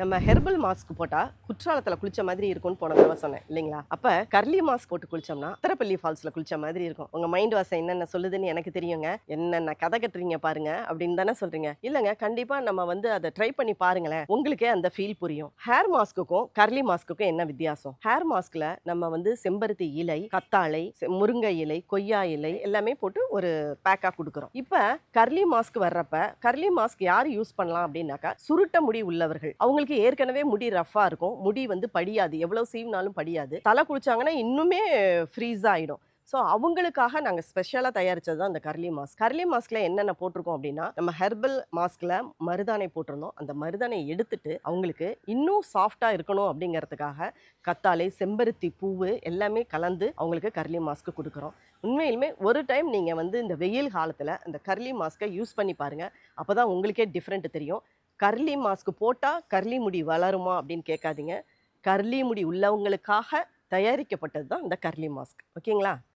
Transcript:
நம்ம herbal mask போட்டா குற்றாலத்துல குளிச்ச மாதிரி இருக்கும்னு போன தடவை சொன்னேன் இல்லைங்களா? அப்ப கர்லி மாஸ்க் போட்டு குளிச்சோம்னா திரப்பள்ளி ஃபால்ஸ்ல குளிச்ச மாதிரி இருக்கும். உங்க மைண்ட் வாசம் என்னென்ன சொல்லுதுன்னு எனக்கு தெரியுங்க. என்னென்ன கதை கட்டுறீங்க பாருங்க அப்படின்னு தானே சொல்றீங்க. இல்லைங்க கண்டிப்பா நம்ம வந்து அதை ட்ரை பண்ணி பாருங்களேன். உங்களுக்கே அந்த ஃபீல் புரியும். ஹேர் மாஸ்க்குக்கும் கர்லி மாஸ்க்குக்கும் என்ன வித்தியாசம்? ஹேர் மாஸ்க்ல நம்ம வந்து செம்பருத்தி இலை கத்தாழை செ- முருங்கை இலை கொய்யா இலை எல்லாமே போட்டு ஒரு பேக்காக கொடுக்குறோம். இப்போ கர்லி மாஸ்க் வர்றப்ப கர்லி மாஸ்க் யார் யூஸ் பண்ணலாம் அப்படின்னாக்கா சுருட்ட முடி உள்ளவர்கள். அவங்களுக்கு ஏற்கனவே முடி ரஃபா இருக்கும். முடி வந்து படியாது. எவ்வளவு சீவினாலும் படியாது. தலை குளிச்சாங்கன்னா இன்னுமே ஃப்ரீஸ் ஆயிடும். ஸோ அவங்களுக்காக நாங்கள் ஸ்பெஷலாக தயாரிச்சது தான் அந்த கர்லி மாஸ்க் கர்லி மாஸ்கில் என்னென்ன போட்டிருக்கோம் அப்படின்னா நம்ம ஹெர்பல் மாஸ்கில் மருதாணை போட்டிருந்தோம். அந்த மருதானை எடுத்துட்டு அவங்களுக்கு இன்னும் சாஃப்டாக இருக்கணும் அப்படிங்கிறதுக்காக கத்தாழை செம்பருத்தி பூவு எல்லாமே கலந்து அவங்களுக்கு கர்லி மாஸ்க் கொடுக்குறோம். உண்மையிலுமே ஒரு டைம் நீங்கள் வந்து இந்த வெயில் காலத்தில் இந்த கர்லி மாஸ்க்கை யூஸ் பண்ணி பாருங்கள் அப்போ தான் உங்களுக்கே டிஃப்ரெண்ட் தெரியும். கர்லி மாஸ்க் போட்டால் கர்லி முடி வளருமா அப்படின்னு கேட்காதீங்க. கர்லி முடி உள்ளவங்களுக்காக தயாரிக்கப்பட்டது தான் இந்த கர்லி மாஸ்க். ஓகேங்களா?